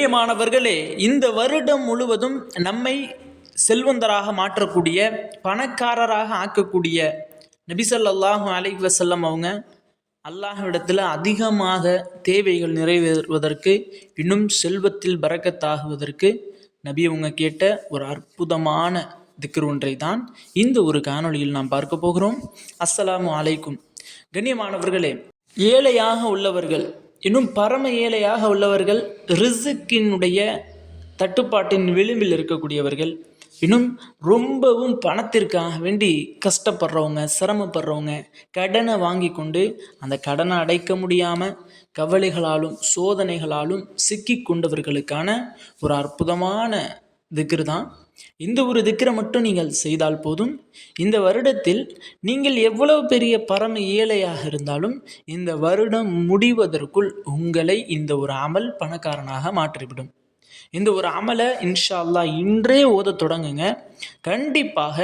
கண்ணியமானவர்களே இந்த வருடம் முழுவதும் நம்மை செல்வந்தராக மாற்றக்கூடிய பணக்காரராக ஆக்கக்கூடிய நபிசல்லாஹு அலை வசல்லம் அவங்க அல்லாஹ்விடத்தில் அதிகமாக தேவைகள் நிறைவேறுவதற்கு இன்னும் செல்வத்தில் பறக்கத்தாகுவதற்கு நபி அவங்க கேட்ட ஒரு அற்புதமான திக்ரு ஒன்றை தான் இந்த ஒரு காணொளியில் நாம் பார்க்க போகிறோம். அஸ்ஸலாமு அலைக்கும். கண்ணியமானவர்களே ஏழையாக உள்ளவர்கள் இன்னும் பரம ஏழையாக உள்ளவர்கள் ரிசுக்கினுடைய தட்டுப்பாட்டின் விளிம்பில் இருக்கக்கூடியவர்கள் இன்னும் ரொம்பவும் பணத்திற்காக வேண்டி கஷ்டப்படுறவங்க சிரமப்படுறவங்க கடனை வாங்கி கொண்டு அந்த கடனை அடைக்க முடியாமல் கவலைகளாலும் சோதனைகளாலும் சிக்கி கொண்டவர்களுக்கான ஒரு அற்புதமான திக்ரு தான். இந்த ஒரு திக்ரை மட்டும் நீங்கள் செய்தால் போதும். இந்த வருடத்தில் நீங்கள் எவ்வளவு பெரிய பரம ஏழையாக இருந்தாலும் இந்த வருடம் முடிவதற்குள் உங்களை இந்த ஒரு அமல் பணக்காரனாக மாற்றிவிடும். இந்த ஒரு அமலை இன்ஷா அல்லாஹ் இன்றே ஓத தொடங்குங்க. கண்டிப்பாக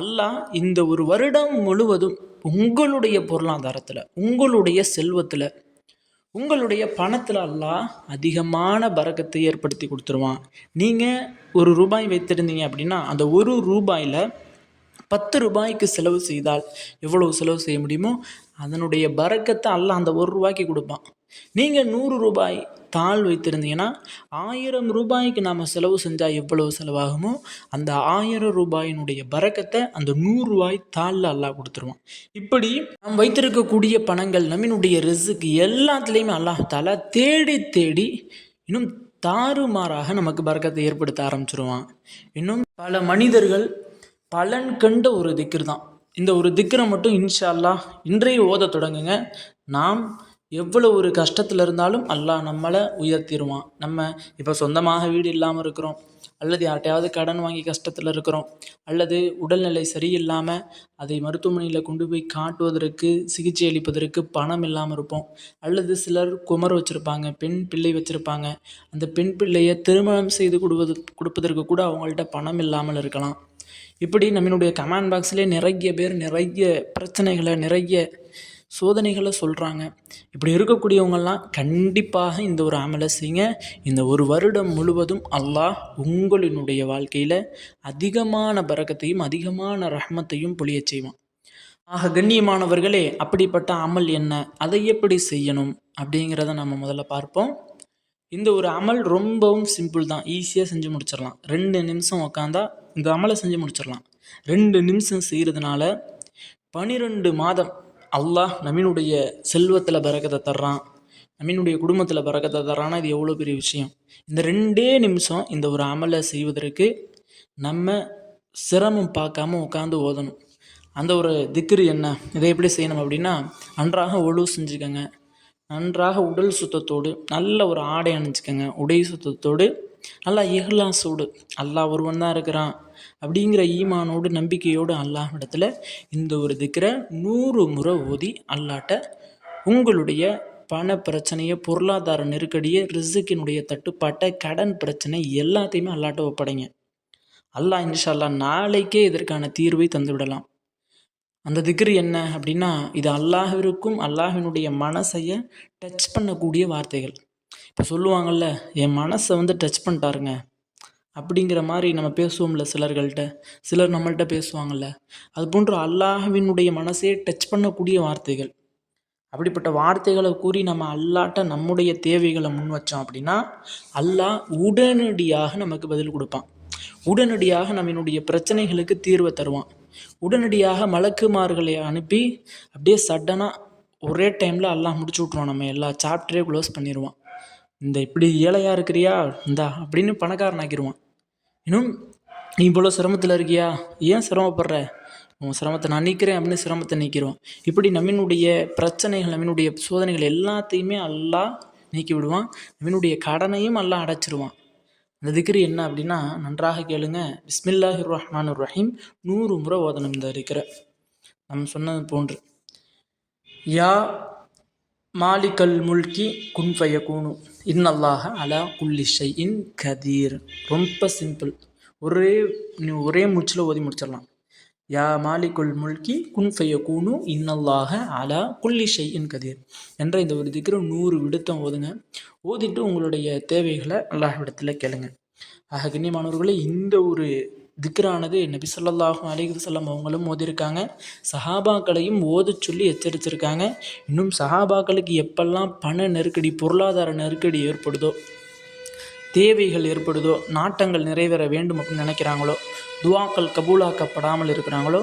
அல்லாஹ் இந்த ஒரு வருடம் முழுவதும் உங்களுடைய பொருளாதாரத்தில் உங்களுடைய செல்வத்தில் உங்களுடைய பணத்தில் எல்லாம் அதிகமான பறக்கத்தை ஏற்படுத்தி கொடுத்துருவான். நீங்கள் ஒரு ரூபாய் வைத்திருந்தீங்க அப்படின்னா அந்த ஒரு ரூபாயில் பத்து ரூபாய்க்கு செலவு செய்தால் எவ்வளவு செலவு செய்ய முடியுமோ அதனுடைய பறக்கத்தை அல்ல அந்த ஒரு ரூபாய்க்கு கொடுப்பான். நீங்கள் நூறு ரூபாய் தாள் வைத்திருந்தீங்கன்னா ஆயிரம் ரூபாய்க்கு நாம் செலவு செஞ்சால் எவ்வளவு செலவாகுமோ அந்த ஆயிரம் ரூபாயினுடைய பறக்கத்தை அந்த நூறுரூவாய் தாளில் அல்லாஹ் கொடுத்துருவான். இப்படி நாம் வைத்திருக்கக்கூடிய பணங்கள் நம்மினுடைய ரிசுக்கு எல்லாத்துலேயுமே அல்லாஹ் தேடி தேடி இன்னும் தாறுமாறாக நமக்கு பறக்கத்தை ஏற்படுத்த ஆரம்பிச்சிருவான். இன்னும் பல மனிதர்கள் பலன் கண்ட ஒரு திக்கர் தான் இந்த ஒரு திக்ரை மட்டும் இன்ஷா அல்லாஹ் இன்றைய ஓத தொடங்குங்க. நாம் எவ்வளோ ஒரு கஷ்டத்தில் இருந்தாலும் அல்லாஹ் நம்மளை உயர்த்திடுவான். நம்ம இப்போ சொந்தமாக வீடு இல்லாமல் இருக்கிறோம். அல்லது யார்கிட்டையாவது கடன் வாங்கி கஷ்டத்தில் இருக்கிறோம். அல்லது உடல்நிலை சரியில்லாமல் அதை மருத்துவமனையில் கொண்டு போய் காட்டுவதற்கு சிகிச்சை அளிப்பதற்கு பணம் இல்லாமல் இருப்போம். அல்லது சிலர் குமர் வச்சுருப்பாங்க பெண் பிள்ளை வச்சுருப்பாங்க. அந்த பெண் பிள்ளையை திருமணம் செய்து கொடுவது கொடுப்பதற்கு கூட அவங்கள்ட்ட பணம் இல்லாமல் இருக்கலாம். இப்படி நம்மளுடைய கமெண்ட் பாக்ஸ்லேயே நிறைய பேர் நிறைய பிரச்சனைகளை நிறைய சோதனைகளை சொல்கிறாங்க இப்படி இருக்கக்கூடியவங்கெல்லாம் கண்டிப்பாக இந்த ஒரு அமலை செய்யுங்க. இந்த ஒரு வருடம் முழுவதும் அல்லாஹ் உங்களினுடைய வாழ்க்கையில் அதிகமான பறக்கத்தையும் அதிகமான ரஹ்மத்தையும் பொழிய செய்வான். ஆக கண்ணியமானவர்களே அப்படிப்பட்ட அமல் என்ன? அதை எப்படி செய்யணும்? அப்படிங்கிறத நம்ம முதல்ல பார்ப்போம். இந்த ஒரு அமல் ரொம்பவும் சிம்பிள் தான். ஈஸியாக செஞ்சு முடிச்சிடலாம். ரெண்டு நிமிஷம் உக்காந்தா இந்த அமலை செஞ்சு முடிச்சிடலாம். ரெண்டு நிமிஷம் செய்கிறதுனால பனிரெண்டு மாதம் அல்லாஹ் நம்மினுடைய செல்வத்தில் பறக்கத்தை தர்றான். நம்மினுடைய குடும்பத்தில் பறக்கத்தை தர்றான்னா இது எவ்வளோ பெரிய விஷயம். இந்த ரெண்டே நிமிஷம் இந்த ஒரு அமலை செய்வதற்கு நம்ம சிரமம் பார்க்காம உட்காந்து ஓதணும். அந்த ஒரு திக்ரு என்ன? இதை எப்படி செய்யணும் அப்படின்னா நன்றாக ஒழு செஞ்சுக்கோங்க. நன்றாக உடல் சுத்தத்தோடு நல்ல ஒரு ஆடை அணிஞ்சுக்கோங்க. உடை சுத்தத்தோடு நல்லா இஹ்லாஸோடு அல்லாஹ் ஒருவன் தான் இருக்கிறான். அப்படிங்கிற ஈமானோடு நம்பிக்கையோடு அல்லாஹ் இடத்துல இந்த ஒரு திக்கிற நூறு முறை ஓதி அல்லாட்ட உங்களுடைய பண பிரச்சனையை பொருளாதார நெருக்கடியை ரிசுக்கினுடைய தட்டுப்பாட்டை கடன் பிரச்சனை எல்லாத்தையுமே அல்லாட்ட ஒப்படைங்க. அல்லாஹ் இன்ஷா அல்லாஹ் நாளைக்கே இதற்கான தீர்வை தந்துவிடலாம். அந்த திக்ரு என்ன அப்படின்னா இது அல்லாஹிற்கும் அல்லாஹினுடைய மனசையை டச் பண்ணக்கூடிய வார்த்தைகள். இப்போ சொல்லுவாங்கள்ல என் மனசை வந்து டச் பண்ணிட்டாருங்க. அப்படிங்கிற மாதிரி நம்ம பேசுவோம்ல சிலர்கள்ட்ட. சிலர் நம்மள்கிட்ட பேசுவாங்கள்ல அது போன்று அல்லாஹ்வினுடைய மனசே டச் பண்ணக்கூடிய வார்த்தைகள். அப்படிப்பட்ட வார்த்தைகளை கூறி நம்ம அல்லாட்ட நம்முடைய தேவைகளை முன் வச்சோம் அப்படின்னா அல்லாஹ் உடனடியாக நமக்கு பதில் கொடுப்பான். உடனடியாக நம்மினுடைய பிரச்சனைகளுக்கு தீர்வை தருவான். உடனடியாக மலக்குமார்களை அனுப்பி அப்படியே சடனாக ஒரே டைமில் அல்லாஹ் முடிச்சு விட்ருவான் நம்ம எல்லா சாப்டரே க்ளோஸ் பண்ணிடுவான் இந்த இப்படி ஏழையாக இருக்கிறியா? இந்தா அப்படின்னு பணக்காரன் ஆக்கிடுவான் இன்னும் நீ இவ்வளோ சிரமத்தில் இருக்கியா? ஏன் சிரமப்படுற? உன் சிரமத்தை நான் நீக்கிறேன் அப்படின்னு சிரமத்தை நீக்கிடுவான் இப்படி நம்மினுடைய பிரச்சனைகள் நம்மினுடைய சோதனைகள் எல்லாத்தையுமே அல்லாஹ் நீக்கி விடுவான். நம்மினுடைய கடனையும் அல்லா அடைச்சிருவான். அந்த திக்ரி என்ன அப்படின்னா நன்றாக கேளுங்க. பிஸ்மில்லாஹிர் ரஹ்மான் ரஹீம் நூறு முறை ஓதனம் இந்த இருக்கிற நம்ம சொன்னது போன்று. யா மாலிகல் முல்கி குன்ஃபய கூணு இன்னல்லாக அலா குல்லி ஷைஇன் கதீர். ரொம்ப சிம்பிள். ஒரே நீ ஒரே மூச்சில் ஓதி முடிச்சிடலாம். யா மாலிகுல் முல்கி குன்ஃபய கூணு இன்னல்லாஹ அலா குல்லி ஷைஇன் கதீர். என்ற இந்த ஒரு திக்கிற நூறு விடுத்தம் ஓதுங்க. ஓதிட்டு உங்களுடைய தேவைகளை அல்லாஹ்விடத்தில் கேளுங்க. ஆக கண்ணியமானவர்களே இந்த ஒரு திக்ரானது. நபி ஸல்லல்லாஹு அலைஹி வஸல்லம் அவங்களும் ஓதியிருக்காங்க. சஹாபாக்களையும் ஓதச் சொல்லி எச்சரிச்சிருக்காங்க இன்னும் சஹாபாக்களுக்கு எப்பெல்லாம் பண நெருக்கடி பொருளாதார நெருக்கடி ஏற்படுதோ தேவைகள் ஏற்படுதோ நாட்டங்கள் நிறைவேற வேண்டும் அப்படின்னு நினைக்கிறாங்களோ துவாக்கள் கபூலாக்கப்படாமல் இருக்கிறாங்களோ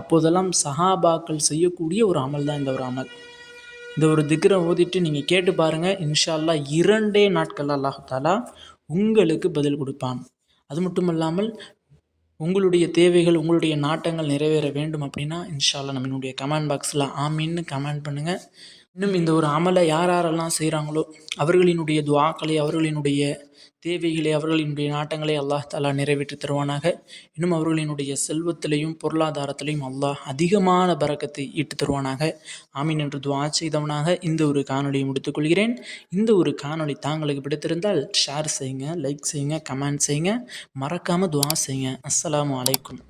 அப்போதெல்லாம் சஹாபாக்கள் செய்யக்கூடிய ஒரு அமல் தான் இந்த ஒரு அமல். இந்த ஒரு திக்ரை ஓதிட்டு நீங்கள் கேட்டு பாருங்கள் இன்ஷால்லா இரண்டே நாட்கள் அல்லாஹாலா உங்களுக்கு பதில் கொடுப்பான். அது மட்டும் இல்லாமல் உங்களுடைய தேவைகள் உங்களுடைய நாட்டங்கள் நிறைவேற வேண்டும் அப்படின்னா இன்ஷால்லா நம்மளுடைய கமெண்ட் பாக்ஸில் ஆமின்னு கமெண்ட் பண்ணுங்கள் இன்னும் இந்த ஒரு அமலை யார் யாரெல்லாம் செய்கிறாங்களோ அவர்களினுடைய துவாக்களை அவர்களினுடைய தேவைகளை அவர்களினுடைய நாட்டங்களை அல்லாஹ் தாலா நிறைவேற்றி தருவானாக. இன்னும் அவர்களினுடைய செல்வத்திலையும் பொருளாதாரத்திலையும் அல்லாஹ் அதிகமான பறக்கத்தை ஈட்டு தருவானாக. ஆமீன் என்று துவா செய்தவனாக இந்த ஒரு காணொலியை முடித்துக்கொள்கிறேன் இந்த ஒரு காணொளி தாங்களுக்கு பிடித்திருந்தால் ஷேர் செய்யுங்க லைக் செய்யுங்க கமெண்ட் செய்யுங்க. மறக்காமல் துவா செய்யுங்க. அஸ்ஸலாமு அலைக்கும்.